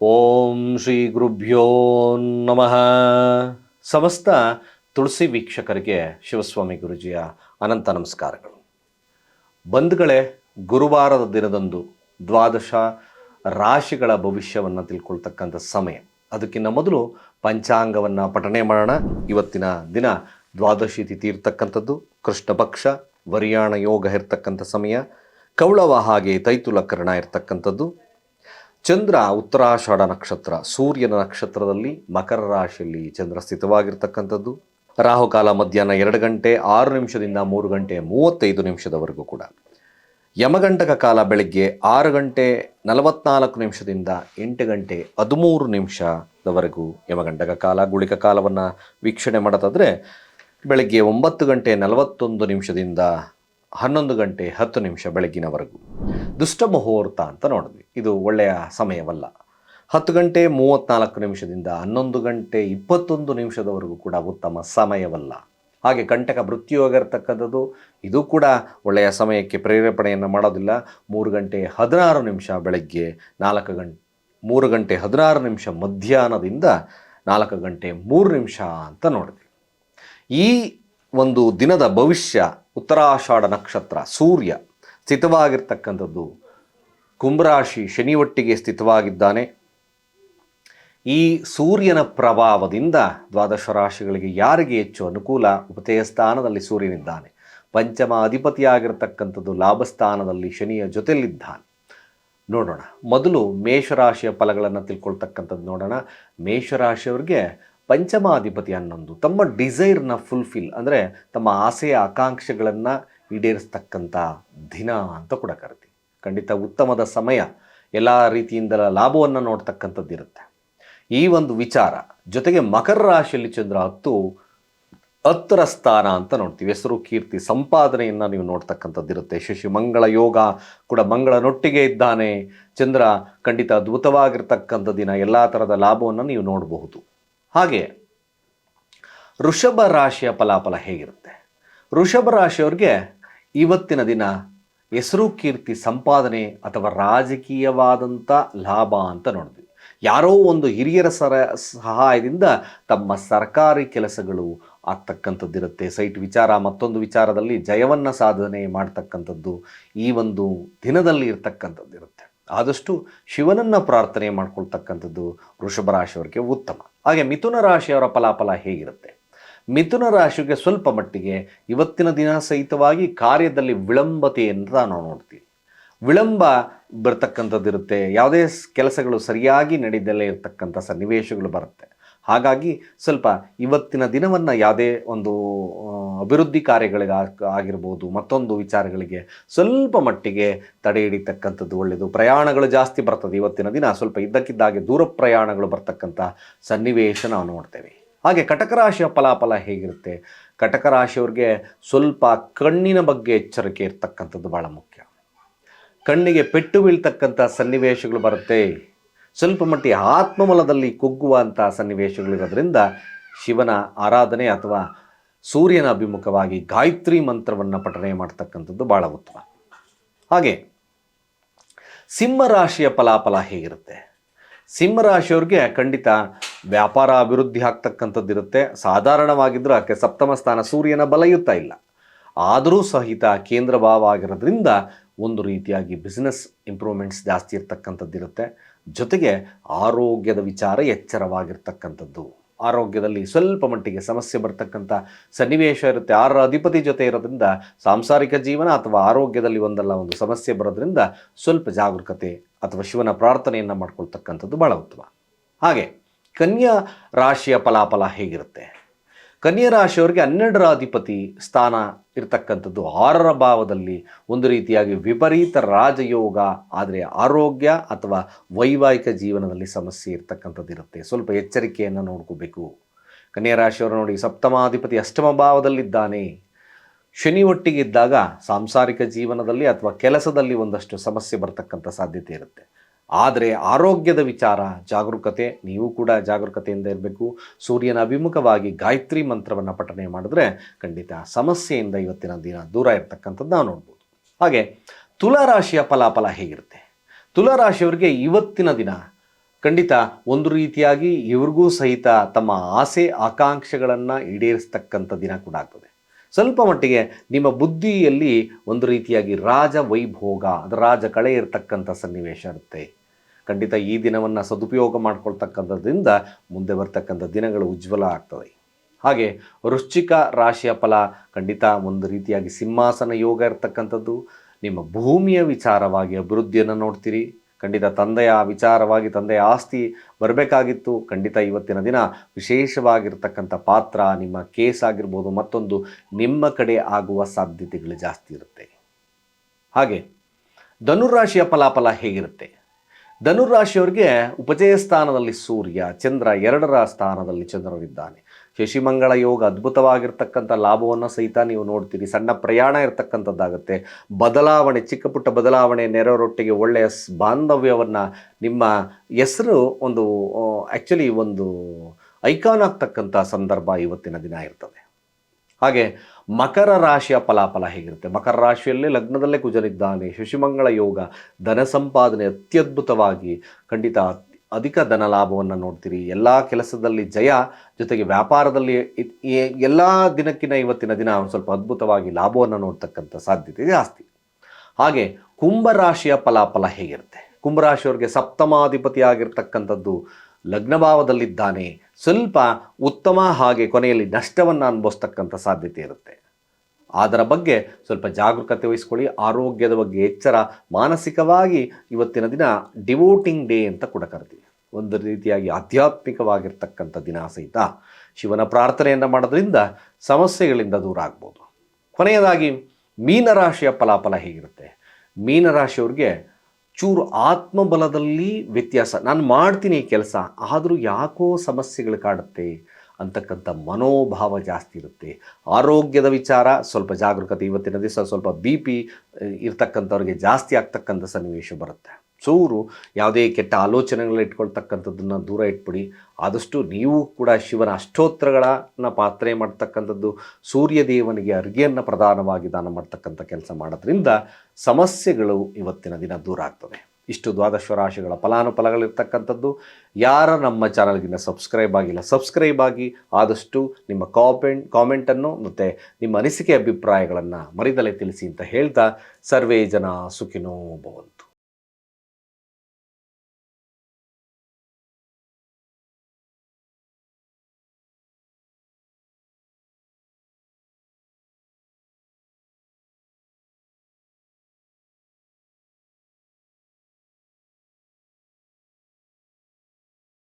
ಓಂ ಶ್ರೀ ಗುರುಭ್ಯೋ ನಮಃ. ಸಮಸ್ತ ತುಳಸಿ ವೀಕ್ಷಕರಿಗೆ ಶಿವಸ್ವಾಮಿ ಗುರುಜಿಯ ಅನಂತ ನಮಸ್ಕಾರಗಳು. ಬಂಧುಗಳೇ, ಗುರುವಾರದ ದಿನದಂದು ದ್ವಾದಶ ರಾಶಿಗಳ ಭವಿಷ್ಯವನ್ನು ತಿಳ್ಕೊಳ್ತಕ್ಕಂಥ ಸಮಯ. ಅದಕ್ಕಿಂತ ಮೊದಲು ಪಂಚಾಂಗವನ್ನು ಪಠನೆ ಮಾಡೋಣ. ಇವತ್ತಿನ ದಿನ ದ್ವಾದಶಿ ತಿಥಿ ಇರ್ತಕ್ಕಂಥದ್ದು. ಕೃಷ್ಣ ಪಕ್ಷ, ವರಿಯಾಣ ಯೋಗ ಇರ್ತಕ್ಕಂಥ ಸಮಯ. ಕೌಳವ ಹಾಗೆ ತೈತುಲಕರಣ ಇರ್ತಕ್ಕಂಥದ್ದು. ಚಂದ್ರ ಉತ್ತರಾಷಾಢ ನಕ್ಷತ್ರ, ಸೂರ್ಯನ ನಕ್ಷತ್ರದಲ್ಲಿ ಮಕರ ರಾಶಿಯಲ್ಲಿ ಚಂದ್ರ ಸ್ಥಿತವಾಗಿರ್ತಕ್ಕಂಥದ್ದು. ರಾಹುಕಾಲ ಮಧ್ಯಾಹ್ನ ಎರಡು ಗಂಟೆ, ಆರು ನಿಮಿಷದಿಂದ ಮೂರು ಗಂಟೆ, ಮೂವತ್ತೈದು ನಿಮಿಷದವರೆಗೂ ಕೂಡ. ಯಮಗಂಟಕ ಕಾಲ ಬೆಳಗ್ಗೆ ಆರು ಗಂಟೆ, ನಲವತ್ನಾಲ್ಕು ನಿಮಿಷದಿಂದ ಎಂಟು ಗಂಟೆ, ಹದಿಮೂರು ನಿಮಿಷದವರೆಗೂ ಯಮಗಂಟಕ ಕಾಲ ಗುಳಿಕ ಕಾಲವನ್ನು ವೀಕ್ಷಣೆ ಮಾಡೋದಾದರೆ ಬೆಳಗ್ಗೆ ಒಂಬತ್ತು ಗಂಟೆ, ನಲವತ್ತೊಂದು ನಿಮಿಷದಿಂದ ಹನ್ನೊಂದು ಗಂಟೆ, ಹತ್ತು ನಿಮಿಷ ಬೆಳಗ್ಗಿನವರೆಗೂ ದುಷ್ಟ ಮುಹೂರ್ತ ಅಂತ ನೋಡಿದ್ವಿ. ಇದು ಒಳ್ಳೆಯ ಸಮಯವಲ್ಲ. ಹತ್ತು ಗಂಟೆ ಮೂವತ್ತ್ನಾಲ್ಕು ನಿಮಿಷದಿಂದ ಹನ್ನೊಂದು ಗಂಟೆ ಇಪ್ಪತ್ತೊಂದು ನಿಮಿಷದವರೆಗೂ ಕೂಡ ಉತ್ತಮ ಸಮಯವಲ್ಲ. ಹಾಗೆ ಕಂಟಕ ಮೃತ್ಯುಯೋಗ ಇರತಕ್ಕಂಥದ್ದು ಇದು ಕೂಡ ಒಳ್ಳೆಯ ಸಮಯಕ್ಕೆ ಪ್ರೇರೇಪಣೆಯನ್ನು ಮಾಡೋದಿಲ್ಲ. ಮೂರು ಗಂಟೆ ಹದಿನಾರು ನಿಮಿಷ ಬೆಳಗ್ಗೆ, ನಾಲ್ಕು ಗಂಟೆ ಮೂರು ಗಂಟೆ ಹದಿನಾರು ನಿಮಿಷ ಮಧ್ಯಾಹ್ನದಿಂದ ನಾಲ್ಕು ಗಂಟೆ ಮೂರು ನಿಮಿಷ ಅಂತ ನೋಡಿದ್ವಿ ಈ ಒಂದು ದಿನದ ಭವಿಷ್ಯ, ಉತ್ತರಾಷಾಢ ನಕ್ಷತ್ರ, ಸೂರ್ಯ ಸ್ಥಿತವಾಗಿರ್ತಕ್ಕಂಥದ್ದು ಕುಂಭರಾಶಿ ಶನಿ ಒಟ್ಟಿಗೆ ಸ್ಥಿತವಾಗಿದ್ದಾನೆ. ಈ ಸೂರ್ಯನ ಪ್ರಭಾವದಿಂದ ದ್ವಾದಶ ರಾಶಿಗಳಿಗೆ ಯಾರಿಗೆ ಹೆಚ್ಚು ಅನುಕೂಲ? ಉಪತಯ ಸ್ಥಾನದಲ್ಲಿ ಸೂರ್ಯನಿದ್ದಾನೆ. ಪಂಚಮ ಅಧಿಪತಿಯಾಗಿರ್ತಕ್ಕಂಥದ್ದು ಲಾಭಸ್ಥಾನದಲ್ಲಿ ಶನಿಯ ಜೊತೆಯಲ್ಲಿದ್ದಾನೆ. ನೋಡೋಣ. ಮೊದಲು ಮೇಷರಾಶಿಯ ಫಲಗಳನ್ನು ತಿಳ್ಕೊಳ್ತಕ್ಕಂಥದ್ದು ನೋಡೋಣ. ಮೇಷರಾಶಿಯವ್ರಿಗೆ ಪಂಚಮಾಧಿಪತಿ ಹನ್ನೊಂದು ತಮ್ಮ ಡಿಸೈರ್ನ ಫುಲ್ಫಿಲ್, ಅಂದರೆ ತಮ್ಮ ಆಸೆಯ ಆಕಾಂಕ್ಷೆಗಳನ್ನು ಈಡೇರಿಸ್ತಕ್ಕಂಥ ದಿನ ಅಂತ ಕೂಡ ಕರಿತೀವಿ. ಖಂಡಿತ ಉತ್ತಮದ ಸಮಯ ಎಲ್ಲ ರೀತಿಯಿಂದ ಲಾಭವನ್ನು ನೋಡ್ತಕ್ಕಂಥದ್ದು ಇರುತ್ತೆ. ಈ ಒಂದು ವಿಚಾರ ಜೊತೆಗೆ ಮಕರ ರಾಶಿಯಲ್ಲಿ ಚಂದ್ರ ಹತ್ತು ಹತ್ತರ ಸ್ಥಾನ ಅಂತ ನೋಡ್ತೀವಿ. ಹೆಸರು, ಕೀರ್ತಿ, ಸಂಪಾದನೆಯನ್ನು ನೀವು ನೋಡ್ತಕ್ಕಂಥದ್ದು ಇರುತ್ತೆ. ಶಶಿ, ಮಂಗಳ, ಯೋಗ ಕೂಡ ಮಂಗಳನೊಟ್ಟಿಗೆ ಇದ್ದಾನೆ. ಚಂದ್ರ ಖಂಡಿತ ಅದ್ಭುತವಾಗಿರ್ತಕ್ಕಂಥ ದಿನ, ಎಲ್ಲ ಥರದ ಲಾಭವನ್ನು ನೀವು ನೋಡಬಹುದು. ಹಾಗೆ ವೃಷಭ ರಾಶಿಯ ಫಲಾಫಲ ಹೇಗಿರುತ್ತೆ? ವೃಷಭ ರಾಶಿಯವ್ರಿಗೆ ಇವತ್ತಿನ ದಿನ ಹೆಸರು ಕೀರ್ತಿ ಸಂಪಾದನೆ ಅಥವಾ ರಾಜಕೀಯವಾದಂಥ ಲಾಭ ಅಂತ ನೋಡಿದ್ವಿ ಯಾರೋ ಒಂದು ಹಿರಿಯರ ಸರ ಸಹಾಯದಿಂದ ತಮ್ಮ ಸರ್ಕಾರಿ ಕೆಲಸಗಳು ಆಗ್ತಕ್ಕಂಥದ್ದಿರುತ್ತೆ. ಸೈಟ್ ವಿಚಾರ, ಮತ್ತೊಂದು ವಿಚಾರದಲ್ಲಿ ಜಯವನ್ನು ಸಾಧನೆ ಮಾಡ್ತಕ್ಕಂಥದ್ದು ಈ ಒಂದು ದಿನದಲ್ಲಿ ಇರ್ತಕ್ಕಂಥದ್ದಿರುತ್ತೆ. ಆದಷ್ಟು ಶಿವನನ್ನು ಪ್ರಾರ್ಥನೆ ಮಾಡ್ಕೊಳ್ತಕ್ಕಂಥದ್ದು ವೃಷಭ ರಾಶಿಯವರಿಗೆ ಉತ್ತಮ. ಹಾಗೆ ಮಿಥುನ ರಾಶಿಯವರ ಫಲಾಫಲ ಹೇಗಿರುತ್ತೆ? ಮಿಥುನ ರಾಶಿಗೆ ಸ್ವಲ್ಪ ಮಟ್ಟಿಗೆ ಇವತ್ತಿನ ದಿನ ಸಹಿತವಾಗಿ ಕಾರ್ಯದಲ್ಲಿ ವಿಳಂಬತೆಯನ್ನು ನಾವು ನೋಡ್ತೀವಿ. ವಿಳಂಬ ಬರ್ತಕ್ಕಂಥದ್ದಿರುತ್ತೆ. ಯಾವುದೇ ಕೆಲಸಗಳು ಸರಿಯಾಗಿ ನಡೀದಲ್ಲೇ ಇರತಕ್ಕಂಥ ಸನ್ನಿವೇಶಗಳು ಬರುತ್ತೆ. ಹಾಗಾಗಿ ಸ್ವಲ್ಪ ಇವತ್ತಿನ ದಿನವನ್ನು ಯಾವುದೇ ಒಂದು ಅಭಿವೃದ್ಧಿ ಕಾರ್ಯಗಳಿಗೆ ಆಗ್- ಆಗಿರ್ಬೋದು, ಮತ್ತೊಂದು ವಿಚಾರಗಳಿಗೆ ಸ್ವಲ್ಪ ಮಟ್ಟಿಗೆ ತಡೆ ಹಿಡಿತಕ್ಕಂಥದ್ದು ಒಳ್ಳೆಯದು ಪ್ರಯಾಣಗಳು ಜಾಸ್ತಿ ಬರ್ತದೆ ಇವತ್ತಿನ ದಿನ. ಸ್ವಲ್ಪ ಇದ್ದಕ್ಕಿದ್ದಾಗೆ ದೂರ ಪ್ರಯಾಣಗಳು ಬರ್ತಕ್ಕಂಥ ಸನ್ನಿವೇಶ ನಾವು ನೋಡ್ತೇವೆ. ಹಾಗೆ ಕಟಕ ರಾಶಿಯ ಫಲಾಫಲ ಹೇಗಿರುತ್ತೆ? ಕಟಕ ರಾಶಿಯವ್ರಿಗೆ ಸ್ವಲ್ಪ ಕಣ್ಣಿನ ಬಗ್ಗೆ ಎಚ್ಚರಿಕೆ ಇರ್ತಕ್ಕಂಥದ್ದು ಭಾಳ ಮುಖ್ಯ. ಕಣ್ಣಿಗೆ ಪೆಟ್ಟು ಬೀಳ್ತಕ್ಕಂಥ ಸನ್ನಿವೇಶಗಳು ಬರುತ್ತೆ. ಸ್ವಲ್ಪ ಮಟ್ಟಿಗೆ ಆತ್ಮಮಲದಲ್ಲಿ ಕುಗ್ಗುವಂಥ ಸನ್ನಿವೇಶಗಳಿರೋದ್ರಿಂದ ಶಿವನ ಆರಾಧನೆ ಅಥವಾ ಸೂರ್ಯನ ಅಭಿಮುಖವಾಗಿ ಗಾಯತ್ರಿ ಮಂತ್ರವನ್ನು ಪಠನೆ ಮಾಡ್ತಕ್ಕಂಥದ್ದು ಭಾಳ ಉತ್ತಮ. ಹಾಗೆ ಸಿಂಹರಾಶಿಯ ಫಲಾಫಲ ಹೇಗಿರುತ್ತೆ? ಸಿಂಹರಾಶಿಯವ್ರಿಗೆ ಖಂಡಿತ ವ್ಯಾಪಾರ ಅಭಿವೃದ್ಧಿ ಆಗ್ತಕ್ಕಂಥದ್ದು ಇರುತ್ತೆ. ಸಾಧಾರಣವಾಗಿದ್ದರೂ ಆಕೆ ಸಪ್ತಮ ಸ್ಥಾನ ಸೂರ್ಯನ ಬಲಯುತ್ತ ಇಲ್ಲ. ಆದರೂ ಸಹಿತ ಕೇಂದ್ರ ಭಾವ ಆಗಿರೋದ್ರಿಂದ ಒಂದು ರೀತಿಯಾಗಿ ಬಿಸ್ನೆಸ್ ಇಂಪ್ರೂವ್ಮೆಂಟ್ಸ್ ಜಾಸ್ತಿ ಇರ್ತಕ್ಕಂಥದ್ದು ಇರುತ್ತೆ. ಜೊತೆಗೆ ಆರೋಗ್ಯದ ವಿಚಾರ ಎಚ್ಚರವಾಗಿರ್ತಕ್ಕಂಥದ್ದು. ಆರೋಗ್ಯದಲ್ಲಿ ಸ್ವಲ್ಪ ಮಟ್ಟಿಗೆ ಸಮಸ್ಯೆ ಬರ್ತಕ್ಕಂಥ ಸನ್ನಿವೇಶ ಇರುತ್ತೆ. ಆರರ ಅಧಿಪತಿ ಜೊತೆ ಇರೋದ್ರಿಂದ ಸಾಂಸಾರಿಕ ಜೀವನ ಅಥವಾ ಆರೋಗ್ಯದಲ್ಲಿ ಒಂದಲ್ಲ ಒಂದು ಸಮಸ್ಯೆ ಬರೋದ್ರಿಂದ ಸ್ವಲ್ಪ ಜಾಗರೂಕತೆ ಅಥವಾ ಶಿವನ ಪ್ರಾರ್ಥನೆಯನ್ನು ಮಾಡ್ಕೊಳ್ತಕ್ಕಂಥದ್ದು ಭಾಳ ಉತ್ತಮ. ಹಾಗೆ ಕನ್ಯಾ ರಾಶಿಯ ಫಲಾಫಲ ಹೇಗಿರುತ್ತೆ? ಕನ್ಯಾ ರಾಶಿಯವರಿಗೆ ಹನ್ನೆರಡರ ಅಧಿಪತಿ ಸ್ಥಾನ ಇರತಕ್ಕಂಥದ್ದು ಆರರ ಭಾವದಲ್ಲಿ ಒಂದು ರೀತಿಯಾಗಿ ವಿಪರೀತ ರಾಜಯೋಗ, ಆದರೆ ಆರೋಗ್ಯ ಅಥವಾ ವೈವಾಹಿಕ ಜೀವನದಲ್ಲಿ ಸಮಸ್ಯೆ ಇರತಕ್ಕಂಥದ್ದು ಇರುತ್ತೆ. ಸ್ವಲ್ಪ ಎಚ್ಚರಿಕೆಯನ್ನು ನೋಡ್ಕೋಬೇಕು. ಕನ್ಯಾ ರಾಶಿಯವರು ನೋಡಿ, ಸಪ್ತಮಾಧಿಪತಿ ಅಷ್ಟಮ ಭಾವದಲ್ಲಿದ್ದಾನೆ. ಶನಿ ಒಟ್ಟಿಗಿದ್ದಾಗ ಸಾಂಸಾರಿಕ ಜೀವನದಲ್ಲಿ ಅಥವಾ ಕೆಲಸದಲ್ಲಿ ಒಂದಷ್ಟು ಸಮಸ್ಯೆ ಬರ್ತಕ್ಕಂಥ ಸಾಧ್ಯತೆ ಇರುತ್ತೆ. ಆದರೆ ಆರೋಗ್ಯದ ವಿಚಾರ, ಜಾಗರೂಕತೆ, ನೀವು ಕೂಡ ಜಾಗರೂಕತೆಯಿಂದ ಇರಬೇಕು. ಸೂರ್ಯನ ಅಭಿಮುಖವಾಗಿ ಗಾಯತ್ರಿ ಮಂತ್ರವನ್ನು ಪಠನೆ ಮಾಡಿದ್ರೆ ಖಂಡಿತ ಸಮಸ್ಯೆಯಿಂದ ಇವತ್ತಿನ ದಿನ ದೂರ ಇರತಕ್ಕಂಥದ್ದು ನಾವು ನೋಡ್ಬೋದು. ಹಾಗೆ ತುಲಾರಾಶಿಯ ಫಲಾಫಲ ಹೇಗಿರುತ್ತೆ? ತುಲಾರಾಶಿಯವರಿಗೆ ಇವತ್ತಿನ ದಿನ ಖಂಡಿತ ಒಂದು ರೀತಿಯಾಗಿ ಇವ್ರಿಗೂ ಸಹಿತ ತಮ್ಮ ಆಸೆ, ಆಕಾಂಕ್ಷೆಗಳನ್ನು ಈಡೇರಿಸ್ತಕ್ಕಂಥ ದಿನ ಕೂಡ ಆಗ್ತದೆ. ಸ್ವಲ್ಪ ಮಟ್ಟಿಗೆ ನಿಮ್ಮ ಬುದ್ಧಿಯಲ್ಲಿ ಒಂದು ರೀತಿಯಾಗಿ ರಾಜ ವೈಭೋಗ ಅದು ರಾಜ ಕಳೆ ಇರತಕ್ಕಂಥ ಸನ್ನಿವೇಶ ಇರುತ್ತೆ. ಖಂಡಿತ ಈ ದಿನವನ್ನು ಸದುಪಯೋಗ ಮಾಡ್ಕೊಳ್ತಕ್ಕಂಥದ್ರಿಂದ ಮುಂದೆ ಬರ್ತಕ್ಕಂಥ ದಿನಗಳು ಉಜ್ವಲ ಆಗ್ತದೆ ಹಾಗೆ ವೃಶ್ಚಿಕ ರಾಶಿಯ ಫಲ ಖಂಡಿತ ಒಂದು ರೀತಿಯಾಗಿ ಸಿಂಹಾಸನ ಯೋಗ ಇರತಕ್ಕಂಥದ್ದು. ನಿಮ್ಮ ಭೂಮಿಯ ವಿಚಾರವಾಗಿ ಅಭಿವೃದ್ಧಿಯನ್ನು ನೋಡ್ತೀರಿ. ಖಂಡಿತ ತಂದೆಯ ವಿಚಾರವಾಗಿ, ತಂದೆಯ ಆಸ್ತಿ ಬರಬೇಕಾಗಿತ್ತು. ಖಂಡಿತ ಇವತ್ತಿನ ದಿನ ವಿಶೇಷವಾಗಿರ್ತಕ್ಕಂಥ ಪಾತ್ರ ನಿಮ್ಮ ಕೇಸ್ ಆಗಿರ್ಬೋದು, ಮತ್ತೊಂದು ನಿಮ್ಮ ಕಡೆ ಆಗುವ ಸಾಧ್ಯತೆಗಳು ಜಾಸ್ತಿ ಇರುತ್ತೆ. ಹಾಗೆ ಧನುರಾಶಿಯ ಫಲಾಫಲ ಹೇಗಿರುತ್ತೆ? ಧನುರಾಶಿಯವರಿಗೆ ಉಪಜಯ ಸ್ಥಾನದಲ್ಲಿ ಸೂರ್ಯ, ಚಂದ್ರ ಎರಡರ ಸ್ಥಾನದಲ್ಲಿ ಚಂದ್ರನಿದ್ದಾನೆ ಶಶಿಮಂಗಳ ಯೋಗ ಅದ್ಭುತವಾಗಿರ್ತಕ್ಕಂಥ ಲಾಭವನ್ನು ಸಹಿತ ನೀವು ನೋಡ್ತೀರಿ. ಸಣ್ಣ ಪ್ರಯಾಣ ಇರತಕ್ಕಂಥದ್ದಾಗುತ್ತೆ. ಬದಲಾವಣೆ, ಚಿಕ್ಕ ಪುಟ್ಟ ಬದಲಾವಣೆ ನೆರವರೊಟ್ಟಿಗೆ ಒಳ್ಳೆಯ ಬಾಂಧವ್ಯವನ್ನು ನಿಮ್ಮ ಹೆಸರು ಒಂದು ಆ್ಯಕ್ಚುಲಿ ಒಂದು ಐಕಾನ್ ಆಗ್ತಕ್ಕಂಥ ಸಂದರ್ಭ ಇವತ್ತಿನ ದಿನ ಇರ್ತದೆ. ಹಾಗೆ ಮಕರ ರಾಶಿಯ ಫಲಾಫಲ ಹೇಗಿರುತ್ತೆ? ಮಕರ ರಾಶಿಯಲ್ಲೇ ಲಗ್ನದಲ್ಲೇ ಕುಜನಿದ್ದಾನೆ. ಶಶಿಮಂಗಳ ಯೋಗ ಧನ ಸಂಪಾದನೆ ಅತ್ಯದ್ಭುತವಾಗಿ ಖಂಡಿತ ಅಧಿಕ ಧನ ಲಾಭವನ್ನು ನೋಡ್ತೀರಿ. ಎಲ್ಲ ಕೆಲಸದಲ್ಲಿ ಜಯ, ಜೊತೆಗೆ ವ್ಯಾಪಾರದಲ್ಲಿ ಎಲ್ಲ ದಿನಕ್ಕಿನ ಇವತ್ತಿನ ದಿನ ಒಂದು ಸ್ವಲ್ಪ ಅದ್ಭುತವಾಗಿ ಲಾಭವನ್ನು ನೋಡ್ತಕ್ಕಂಥ ಸಾಧ್ಯತೆ ಜಾಸ್ತಿ ಹಾಗೆ ಕುಂಭರಾಶಿಯ ಫಲಾಫಲ ಹೇಗಿರುತ್ತೆ? ಕುಂಭರಾಶಿಯವರಿಗೆ ಸಪ್ತಮಾಧಿಪತಿ ಆಗಿರ್ತಕ್ಕಂಥದ್ದು ಲಗ್ನಭಾವದಲ್ಲಿದ್ದಾನೆ. ಸ್ವಲ್ಪ ಉತ್ತಮ ಹಾಗೆ ಕೊನೆಯಲ್ಲಿ ನಷ್ಟವನ್ನು ಅನುಭವಿಸ್ತಕ್ಕಂಥ ಸಾಧ್ಯತೆ ಇರುತ್ತೆ. ಅದರ ಬಗ್ಗೆ ಸ್ವಲ್ಪ ಜಾಗರೂಕತೆ ವಹಿಸ್ಕೊಳ್ಳಿ. ಆರೋಗ್ಯದ ಬಗ್ಗೆ ಎಚ್ಚರ. ಮಾನಸಿಕವಾಗಿ ಇವತ್ತಿನ ದಿನ ಡಿವೋಟಿಂಗ್ ಡೇ ಅಂತ ಕೂಡ ಕರಿತೀವಿ. ಒಂದು ರೀತಿಯಾಗಿ ಆಧ್ಯಾತ್ಮಿಕವಾಗಿರ್ತಕ್ಕಂಥ ದಿನ ಸಹಿತ ಶಿವನ ಪ್ರಾರ್ಥನೆಯನ್ನು ಮಾಡೋದ್ರಿಂದ ಸಮಸ್ಯೆಗಳಿಂದ ದೂರ ಆಗ್ಬೋದು. ಕೊನೆಯದಾಗಿ ಮೀನರಾಶಿಯ ಫಲಾಫಲ ಹೇಗಿರುತ್ತೆ? ಮೀನರಾಶಿಯವ್ರಿಗೆ ಚೂರು ಆತ್ಮಬಲದಲ್ಲಿ ವ್ಯತ್ಯಾಸ. ನಾನು ಮಾಡ್ತೀನಿ ಈ ಕೆಲಸ, ಆದರೂ ಯಾಕೋ ಸಮಸ್ಯೆಗಳು ಕಾಡುತ್ತೆ. ಅಂತಕ್ಕಂಥ ಮನೋಭಾವ ಜಾಸ್ತಿ ಇರುತ್ತೆ. ಆರೋಗ್ಯದ ವಿಚಾರ, ಸ್ವಲ್ಪ ಜಾಗರೂಕತೆ ಇವತ್ತಿನ ದಿವಸ ಸ್ವಲ್ಪ ಬಿ ಪಿ ಇರ್ತಕ್ಕಂಥವ್ರಿಗೆ ಜಾಸ್ತಿ ಆಗ್ತಕ್ಕಂಥ ಸನ್ನಿವೇಶ ಬರುತ್ತೆ. ಚೂರು ಯಾವುದೇ ಕೆಟ್ಟ ಆಲೋಚನೆಗಳನ್ನ ಇಟ್ಕೊಳ್ತಕ್ಕಂಥದ್ದನ್ನು ದೂರ ಇಟ್ಬಿಡಿ. ಆದಷ್ಟು ನೀವು ಕೂಡ ಶಿವನ ಅಷ್ಟೋತ್ತರಗಳನ್ನು ಪಾತ್ರೆ ಮಾಡ್ತಕ್ಕಂಥದ್ದು, ಸೂರ್ಯದೇವನಿಗೆ ದೇವನಿಗೆ ಅರ್ಘ್ಯವನ್ನು ಪ್ರಧಾನವಾಗಿ ದಾನ ಮಾಡ್ತಕ್ಕಂಥ ಕೆಲಸ ಮಾಡೋದ್ರಿಂದ ಸಮಸ್ಯೆಗಳು ಇವತ್ತಿನ ದಿನ ದೂರ ಆಗ್ತದೆ ಇಷ್ಟು ದ್ವಾದಶ ರಾಶಿಗಳ ಫಲಾನುಫಲಗಳಿರ್ತಕ್ಕಂಥದ್ದು. ಯಾರ ನಮ್ಮ ಚಾನಲ್ಗಿನ್ನ ಸಬ್ಸ್ಕ್ರೈಬ್ ಆಗಿಲ್ಲ, ಸಬ್ಸ್ಕ್ರೈಬ್ ಆಗಿ ಆದಷ್ಟು ನಿಮ್ಮ ಕಾಮೆಂಟ್ ಕಾಮೆಂಟನ್ನು ಮತ್ತು ನಿಮ್ಮ ಅನಿಸಿಕೆ ಅಭಿಪ್ರಾಯಗಳನ್ನು ಮರಿದಲೆ ತಿಳಿಸಿ ಅಂತ ಹೇಳ್ತಾ, ಸರ್ವೇ ಜನ ಸುಖಿನೋ ಭವಂತು.